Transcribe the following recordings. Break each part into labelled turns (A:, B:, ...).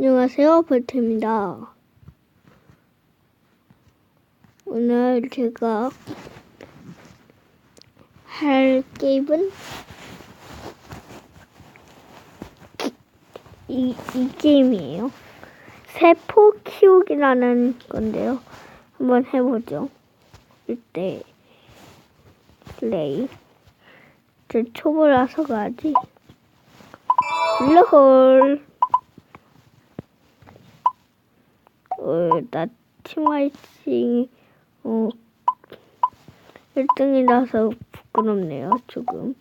A: 안녕하세요, 볼트입니다. 오늘 제가 할 게임은 이, 이 게임이에요. 세포 키우기라는 건데요. 한번 해보죠. 이때 플레이. 저 초보라서 가지. 블루홀. 어, 나 팀화이팅 어, 1등이라서 부끄럽네요, 조금.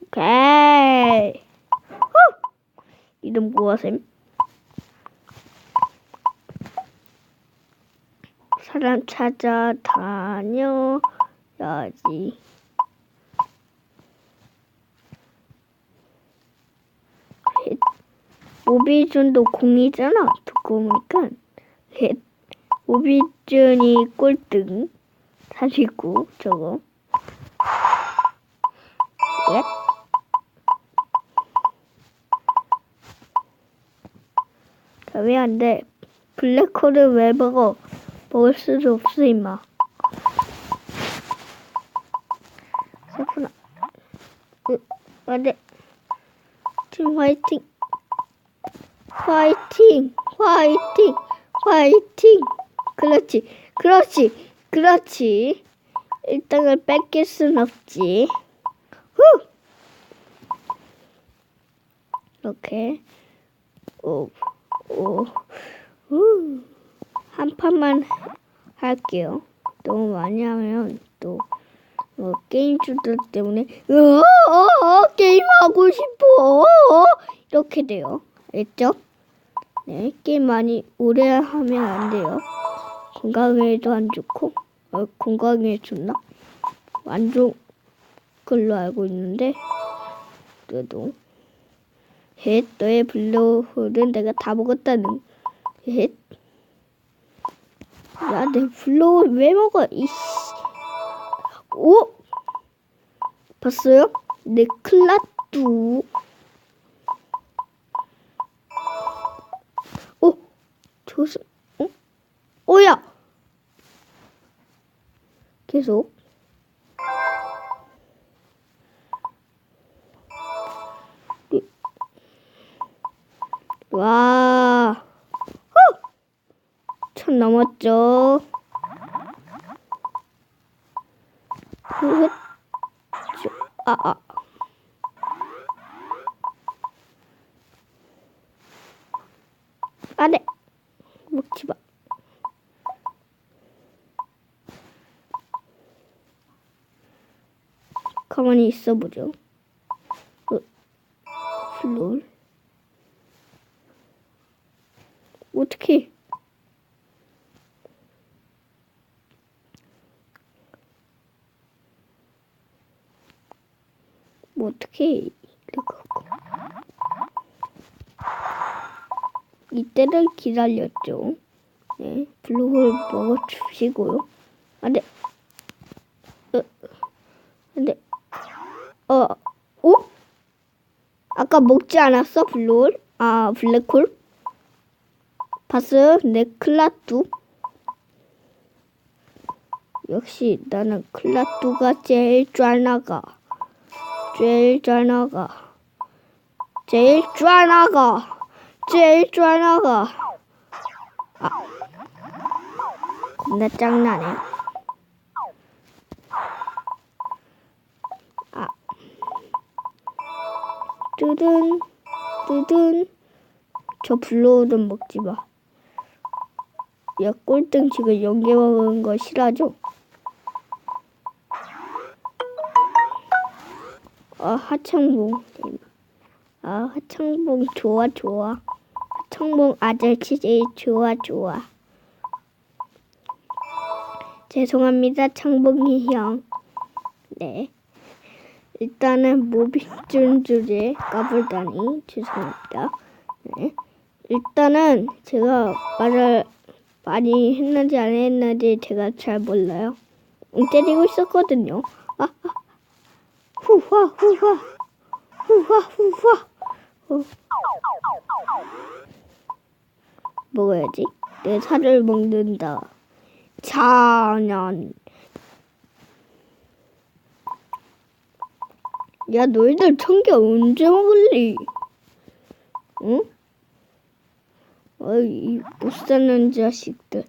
A: 오케이. 후! 이름 무엇임? 사람 찾아 다녀야지. 오비준도 공이잖아. 듣고 보니까. 헷. 오비준이 꼴등. 사실고 저거. 헷. 왜안 돼? 블랙홀을 왜 먹어? 먹을 수도 없어, 임마. 세프나. 으, 안 돼. 팀 화이팅. 화이팅! 화이팅! 화이팅! 그렇지, 그렇지, 그렇지. 1등을 뺏길 순 없지. 후! 이렇게. 오, 오, 후. 한 판만 할게요. 너무 많이 하면 또 어, 게임 주들 때문에 어, 어, 어, 게임 하고 싶어 어, 이렇게 돼요. 알겠죠? 네, 게임 많이 오래 하면 안 돼요. 건강에도 안 좋고 어, 건강에 좋나? 안 좋은 걸로 알고 있는데 그래도 헷 너의 블루홀은 내가 다 먹었다는 헷 야, 내 블로우 왜 먹어? 이씨. 오! 봤어요? 내 클라뚜. 조심. 어? 오야! 계속. 와. 천 넘었죠. 흐 아, 아. 안 돼. 먹지 마. 가만히 있어 보죠. 어, 플롤. 어떻게? 뭐 어떻게. 이때를 기다렸죠. 네, 블루홀 먹어주시고요. 안 돼. 어, 안 돼. 어, 오? 아까 먹지 않았어, 블루홀? 아, 블랙홀? 봤어요? 내 클라뚜. 역시 나는 클라뚜가 제일 잘 나가. 제일 잘 나가. 제일 잘 나가. 제일 잘 나가. 아. 겁나 짱나네. 아. 뜨든, 뜨든. 저 블로우든 먹지 마. 야, 꼴등 지금 연계 먹은 거 싫어하죠? 아, 하창봉. 아, 하창봉 좋아, 좋아. 하창봉 아저씨 좋아, 좋아. 죄송합니다, 창봉이 형. 네. 일단은 모비준 주제 까불다니 죄송합니다. 네. 일단은 제가 말을 많이 했는지 안 했는지 제가 잘 몰라요. 응 때리고 있었거든요. 아, 아. 후화 후화 후화 후화 후. 먹어야지 내 살을 먹는다 자년 야 너희들 청개 언제 먹을리 응? 어이 못 사는 자식들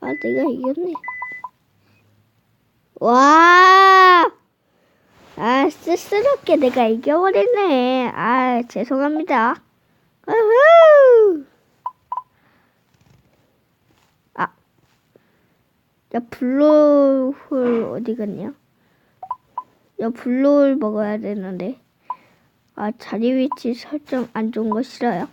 A: 아 내가 이겼네 와 아, 쓸쓸하게 내가 이겨버렸네. 아, 죄송합니다. 우후! 아, 야, 블루홀 어디 갔냐? 야, 블루홀 먹어야 되는데. 아, 자리 위치 설정 안 좋은 거 싫어요.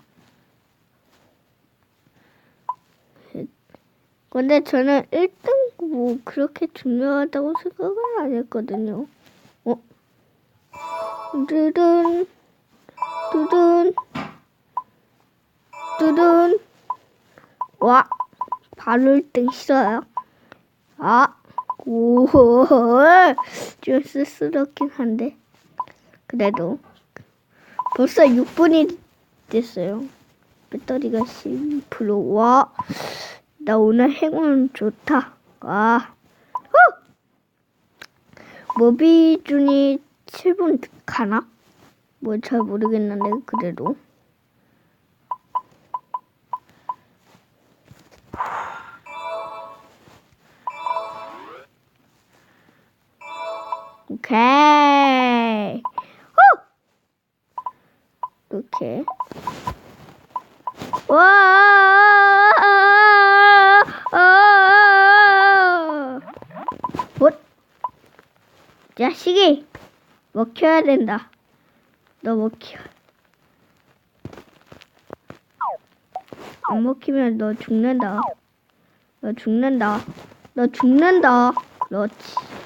A: 근데 저는 1등 뭐 그렇게 중요하다고 생각은 안 했거든요. 어? 두둔 두둔 두둔 와 바로 1등 싫어요 아 오호 좀 쓸쓸하긴 한데. 그래도 벌써 6분이 됐어요. 배터리가 12%와 나 오늘 행운 좋다. 와. 모비준이 7분 가나? 뭐 잘 모르겠는데 그래도 오케이 후! 이렇게 와 뭐? 자식이 먹혀야 된다. 너 먹혀. 안 먹히면 너 죽는다. 너 죽는다. 너 죽는다. 그렇지.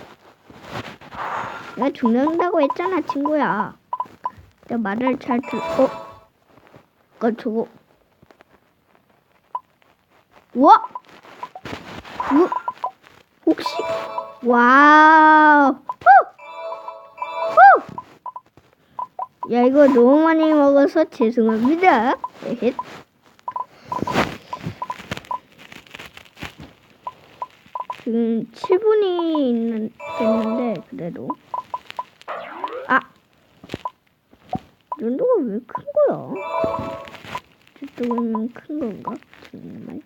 A: 내가 죽는다고 했잖아, 친구야. 내 말을 잘 들, 어? 어, 저거. 우와! 우, 혹시, 와우! 후! 후! 야, 이거 너무 많이 먹어서 죄송합니다. 에헷. 지금 7분이 있는, 됐는데, 그래도. 아! 이 정도가 왜 큰 거야? 저쪽은 큰 건가? 정말.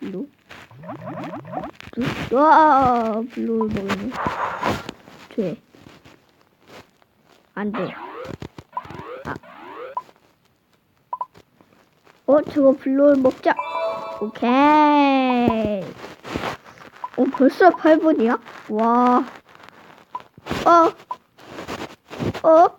A: 이거? 블루? 와, 블루를 먹네. 돼. 안 돼. 아. 어, 저거 블루를 먹자. 오케이. 어, 벌써 8분이야? 와. 어. 어?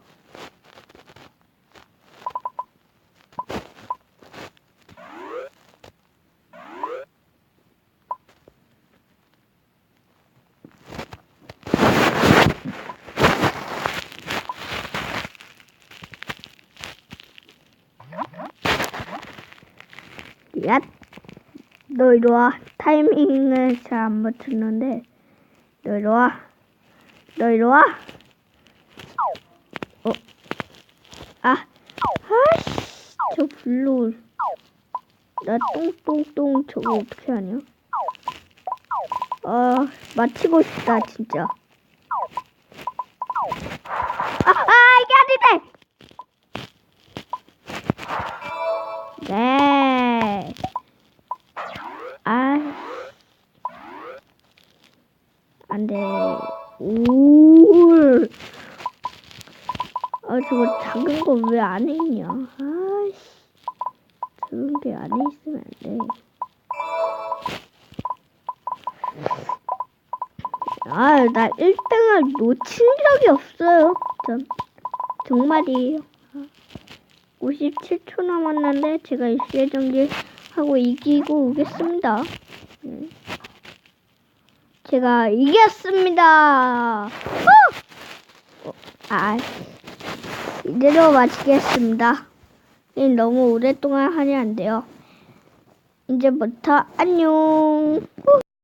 A: 야, 너 이리 와. 타이밍을 잘 안 맞췄는데, 너 이리 와. 너 이리 와. 어, 아, 아씨, 저 블루. 나 똥똥똥 저거 어떻게 하냐? 아, 맞히고 싶다, 진짜. 왜 안에 있냐. 아씨. 저런 게 안에 있으면 안 돼. 아, 나 1등을 놓친 적이 없어요. 전. 정말이에요. 57초 남았는데 제가 일시에 정지 하고 이기고 오겠습니다. 음. 제가 이겼습니다. 후! 어, 아, 이대로 마치겠습니다. 너무 오랫동안 하면 안 돼요. 이제부터 안녕.